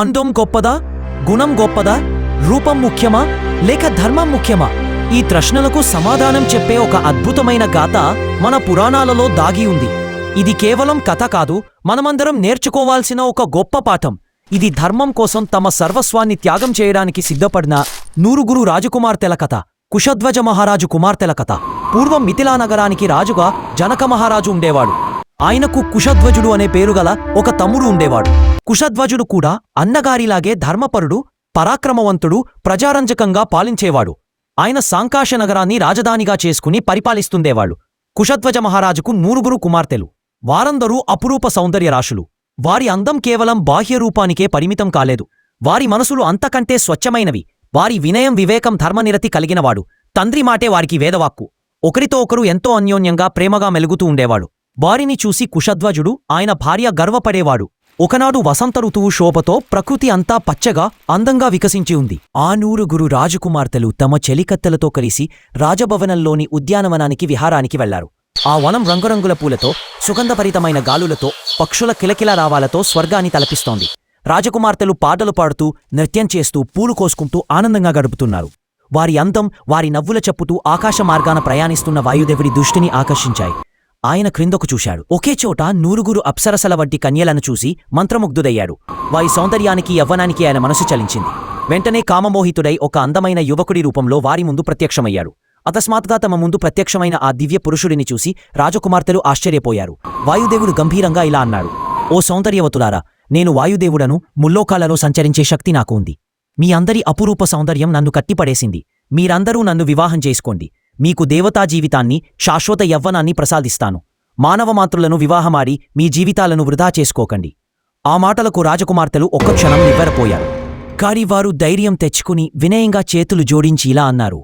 అందం గొప్పదా? గుణం గొప్పదా? రూపం ముఖ్యమా? లేక ధర్మం ముఖ్యమా? ఈ ప్రశ్నలకు సమాధానం చెప్పే ఒక అద్భుతమైన గాథ మన పురాణాలలో దాగి ఉంది. ఇది కేవలం కథ కాదు మనమందరం నేర్చుకోవాల్సిన ఒక గొప్ప పాఠం. ఇది ధర్మం కోసం తమ సర్వస్వాన్ని త్యాగం చేయడానికి సిద్ధపడిన నూరుగురు రాజకుమార్తెల కథ కుషధ్వజ మహారాజు కుమార్తెల కథ. పూర్వం మిథిలా నగరానికి రాజుగా జనక మహారాజు ఉండేవాడు. ఆయనకు కుషధ్వజుడు అనే పేరుగల ఒక తమ్ముడు ఉండేవాడు. కుషధ్వజుడు కూడా అన్నగారిలాగే ధర్మపరుడు పరాక్రమవంతుడు ప్రజారంజకంగా పాలించేవాడు. ఆయన సాంకాశ నగరాన్ని రాజధానిగా చేసుకుని పరిపాలిస్తుండేవాళ్ళు కుషధ్వజ మహారాజుకు నూరుగురు కుమార్తెలు. వారందరూ అపురూప సౌందర్యరాశులు వారి అందం కేవలం బాహ్య రూపానికే పరిమితం కాలేదు. వారి మనసులు అంతకంటే స్వచ్ఛమైనవి. వారి వినయం వివేకం ధర్మనిరతి కలిగినవాడు. తండ్రి మాటే వారికి వేదవాక్కు. ఒకరితో ఒకరు ఎంతో అన్యోన్యంగా ప్రేమగా మెలుగుతూ ఉండేవాడు. వారిని చూసి కుషధ్వజుడు ఆయన భార్య గర్వపడేవాడు. ఒకనాడు వసంత ఋతువు శోభతో ప్రకృతి అంతా పచ్చగా అందంగా వికసించి ఉంది. ఆ నూరుగురు రాజకుమార్తెలు తమ చెలికత్తెలతో కలిసి రాజభవనంలోని ఉద్యానవనానికి విహారానికి వెళ్ళారు. ఆ వనం రంగురంగుల పూలతో సుగంధభరితమైన గాలులతో పక్షుల కిలకిల రావాలతో స్వర్గాన్ని తలపిస్తోంది. రాజకుమార్తెలు పాటలు పాడుతూ నృత్యం చేస్తూ పూలు కోసుకుంటూ ఆనందంగా గడుపుతున్నారు. వారి అందం వారి నవ్వుల చెప్పుతూ ఆకాశ మార్గాన ప్రయాణిస్తున్న వాయుదేవుడి దృష్టిని ఆకర్షించాయి. ఆయన క్రిందకు చూశాడు. ఒకే చోట నూరుగురు అప్సరసల వంటి కన్యలను చూసి మంత్రముగ్ధుడయ్యాడు. వారి సౌందర్యానికి యవ్వనానికి ఆయన మనసు చలించింది. వెంటనే కామమోహితుడై ఒక అందమైన యువకుడి రూపంలో వారి ముందు ప్రత్యక్షమయ్యాడు. అకస్మాత్గా తమ ముందు ప్రత్యక్షమైన ఆ దివ్య పురుషుడిని చూసి రాజకుమార్తెలు ఆశ్చర్యపోయారు. వాయుదేవుడు గంభీరంగా ఇలా అన్నాడు. ఓ సౌందర్యవతులారా నేను వాయుదేవుడను ముల్లోకాలలో సంచరించే శక్తి నాకు ఉంది. మీ అందరి అపురూప సౌందర్యం నన్ను కట్టిపడేసింది. మీరందరూ నన్ను వివాహం చేసుకోండి. మీకు దేవతా జీవితాన్ని శాశ్వత యవ్వనాన్ని ప్రసాదిస్తాను. మానవమాతృలను వివాహమాడి మీ జీవితాలను వృధా చేసుకోకండి. ఆ మాటలకు రాజకుమార్తెలు ఒక్క క్షణం నివ్వెరపోయారు. కాని వారు ధైర్యం తెచ్చుకుని వినయంగా చేతులు జోడించి ఇలా అన్నారు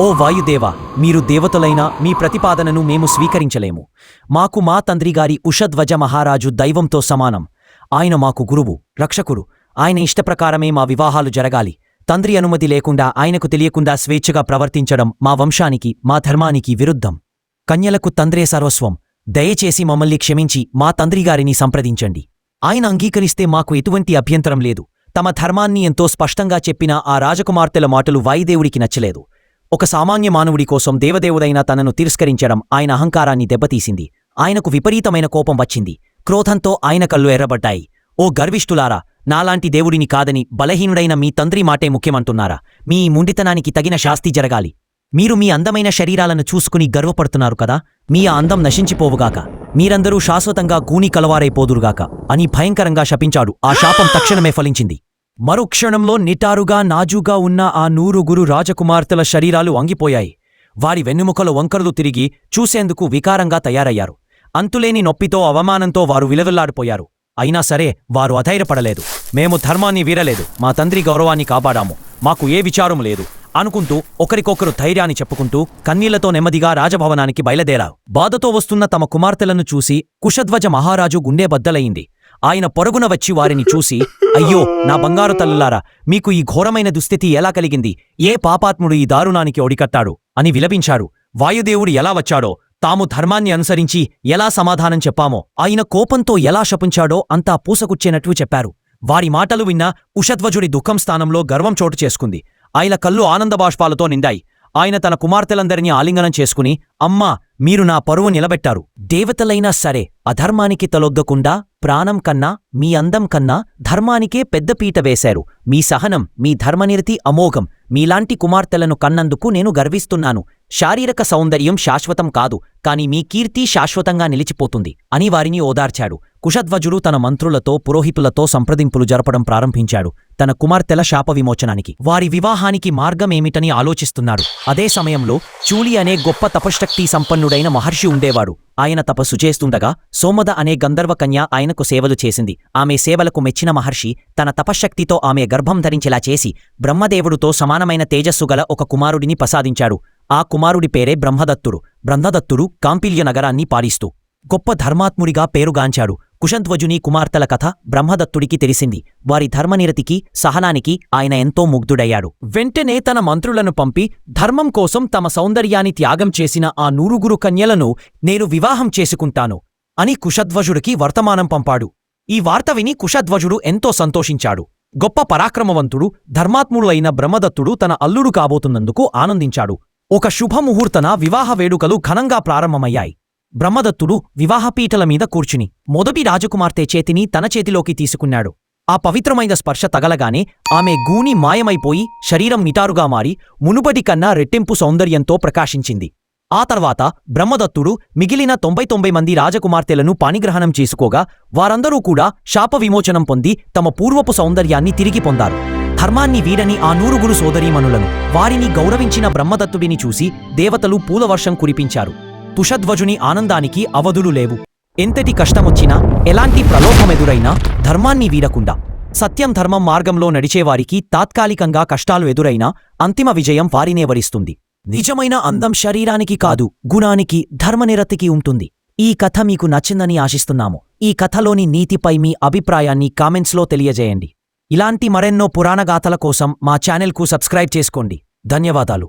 ఓ వాయుదేవ మీరు దేవతలైన మీ ప్రతిపాదనను మేము స్వీకరించలేము. మాకు మా తండ్రిగారి ఉషధ్వజ మహారాజు దైవంతో సమానం. ఆయన మాకు గురువు రక్షకుడు. ఆయన ఇష్టప్రకారమే మా వివాహాలు జరగాలి. తండ్రి అనుమతి లేకుండా ఆయనకు తెలియకుండా స్వేచ్ఛగా ప్రవర్తించడం మా వంశానికి మా ధర్మానికి విరుద్ధం. కన్యలకు తండ్రే సర్వస్వం. దయచేసి మమ్మల్ని క్షమించి మా తండ్రిగారిని సంప్రదించండి. ఆయన అంగీకరిస్తే మాకు ఎటువంటి అభ్యంతరం లేదు. తమ ధర్మాన్ని ఎంతో స్పష్టంగా చెప్పిన ఆ రాజకుమార్తెల మాటలు వాయుదేవుడికి నచ్చలేదు. ఒక సామాన్య మానవుడి కోసం దేవదేవుడైన తనను తిరస్కరించడం ఆయన అహంకారాన్ని దెబ్బతీసింది. ఆయనకు విపరీతమైన కోపం వచ్చింది. క్రోధంతో ఆయన కళ్ళు ఎర్రబడ్డాయి. ఓ గర్విష్ఠులారా నాలాంటి దేవుడిని కాదని బలహీనుడైన మీ తండ్రి మాటే ముఖ్యమంటున్నారా? మీ ముండితనానికి తగిన శాస్తి జరగాలి. మీరు మీ అందమైన శరీరాలను చూసుకుని గర్వపడుతున్నారు కదా మీ ఆ అందం నశించిపోవుగాక. మీరందరూ శాశ్వతంగా గూని కలవారైపోదురుగాక అని భయంకరంగా శపించాడు. ఆ శాపం తక్షణమే ఫలించింది. మరుక్షణంలో నిటారుగా నాజుగా ఉన్న ఆ నూరుగురు రాజకుమార్తెల శరీరాలు వంగిపోయాయి వారి వెన్నుముకలు వంకరలు తిరిగి చూసేందుకు వికారంగా తయారయ్యారు. అంతులేని నొప్పితో అవమానంతో వారు విలవిల్లాడిపోయారు. అయినా సరే వారు అధైర్యపడలేదు. మేము ధర్మాన్ని వీరలేదు. మా తండ్రి గౌరవాన్ని కాపాడాము. మాకు ఏ విచారం లేదు. అనుకుంటూ ఒకరికొకరు ధైర్యాన్ని చెప్పుకుంటూ కన్నీళ్ళతో నెమ్మదిగా రాజభవనానికి బయలుదేరారు. బాధతో వస్తున్న తమ కుమార్తెలను చూసి కుషధ్వజ మహారాజు గుండె బద్దలయింది ఆయన పొరుగున వచ్చి వారిని చూసి అయ్యో నా బంగారు తల్లులారా మీకు ఈ ఘోరమైన దుస్థితి ఎలా కలిగింది? ఏ పాపాత్ముడు ఈ దారుణానికి ఒడికట్టాడు అని విలపించారు వాయుదేవుడు ఎలా వచ్చాడో తాము ధర్మాన్ని అనుసరించి ఎలా సమాధానం చెప్పామో ఆయన కోపంతో ఎలా శపించాడో అంతా పూసకుచ్చేనట్లు చెప్పారు. వారి మాటలు విన్న ఉషధ్వజుడి దుఃఖం స్థానంలో గర్వం చోటు చేసుకుంది. ఆయన కళ్ళు ఆనందబాష్పాలతో నిండాయి. ఆయన తన కుమార్తెలందరినీ ఆలింగనం చేసుకుని అమ్మా మీరు నా పరువు నిలబెట్టారు. దేవతలైనా సరే అధర్మానికి తలొగ్గకుండా ప్రాణం కన్నా మీ అందం కన్నా ధర్మానికే పెద్దపీట వేశారు. మీ సహనం మీ ధర్మనిరతి అమోఘం మీలాంటి కుమార్తెలను కన్నందుకు నేను గర్విస్తున్నాను. శారీరక సౌందర్యం శాశ్వతం కాదు కాని మీ కీర్తి శాశ్వతంగా నిలిచిపోతుంది అని వారిని ఓదార్చాడు. కుషధ్వజుడు తన మంత్రులతో పురోహితులతో సంప్రదింపులు జరపడం ప్రారంభించాడు. తన కుమార్తెల శాప విమోచనానికి వారి వివాహానికి మార్గమేమిటని ఆలోచిస్తున్నాడు. అదే సమయంలో చూలి అనే గొప్ప తపశక్తి సంపన్నుడైన మహర్షి ఉండేవాడు. ఆయన తపస్సు చేస్తుండగా సోమద అనే గంధర్వ కన్య ఆయనకు సేవలు చేసింది. ఆమె సేవలకు మెచ్చిన మహర్షి తన తపశ్శక్తితో ఆమె గర్భం ధరించేలా చేసి బ్రహ్మదేవుడితో సమానమైన తేజస్సు గల ఒక కుమారుడిని ప్రసాదించాడు. ఆ కుమారుడి పేరే బ్రహ్మదత్తుడు. బ్రహ్మదత్తుడు కాంపిల్య నగరాన్ని పాలిస్తూ గొప్ప ధర్మాత్ముడిగా పేరుగాంచాడు. కుశంధ్వజుని కుమార్తెల కథ బ్రహ్మదత్తుడికి తెలిసింది. వారి ధర్మనిరతికి సహనానికి ఆయన ఎంతో ముగ్ధుడయ్యాడు. వెంటనే తన మంత్రులను పంపి ధర్మం కోసం తమ సౌందర్యాన్ని త్యాగం చేసిన ఆ నూరుగురు కన్యలను నేను వివాహం చేసుకుంటాను అని కుశధ్వజుడికి వర్తమానం పంపాడు. ఈ వార్త విని కుశధ్వజుడు ఎంతో సంతోషించాడు. గొప్ప పరాక్రమవంతుడు ధర్మాత్ముడు అయిన బ్రహ్మదత్తుడు తన అల్లుడు కాబోతున్నందుకు ఆనందించాడు. ఒక శుభముహూర్తన వివాహ వేడుకలు ఘనంగా ప్రారంభమయ్యాయి. బ్రహ్మదత్తుడు వివాహపీటల మీద కూర్చుని మొదటి రాజకుమార్తె చేతిని తన చేతిలోకి తీసుకున్నాడు. ఆ పవిత్రమైన స్పర్శ తగలగానే ఆమె గూని మాయమైపోయి శరీరం నిటారుగా మారి మునుపటి కన్నా రెట్టింపు సౌందర్యంతో ప్రకాశించింది. ఆ తర్వాత బ్రహ్మదత్తుడు మిగిలిన తొంభై తొంభై మంది రాజకుమార్తెలను పాణిగ్రహణం చేసుకోగా వారందరూ కూడా శాప విమోచనం పొంది తమ పూర్వపు సౌందర్యాన్ని తిరిగి పొందారు. ధర్మాన్ని వీడని ఆ నూరుగురు సోదరీమణులను వారిని గౌరవించిన బ్రహ్మదత్తుడిని చూసి దేవతలు పూలవర్షం కురిపించారు. తుషధ్వజుని ఆనందానికి అవధులు లేవు. ఎంతటి కష్టమొచ్చినా ఎలాంటి ప్రలోభమెదురైనా ధర్మాన్ని వీడకుండా సత్యం ధర్మం మార్గంలో నడిచేవారికి తాత్కాలికంగా కష్టాలు ఎదురైనా అంతిమ విజయం వారినే వరిస్తుంది. నిజమైన అందం శరీరానికి కాదు గుణానికి ధర్మనిరతికి ఉంటుంది. ఈ కథ మీకు నచ్చిందని ఆశిస్తున్నాము. ఈ కథలోని నీతిపై మీ అభిప్రాయాన్ని కామెంట్స్లో తెలియజేయండి. ఇలాంటి మరెన్నో పురాణగాథల కోసం మా ఛానల్కు సబ్స్క్రైబ్ చేసుకోండి. ధన్యవాదాలు.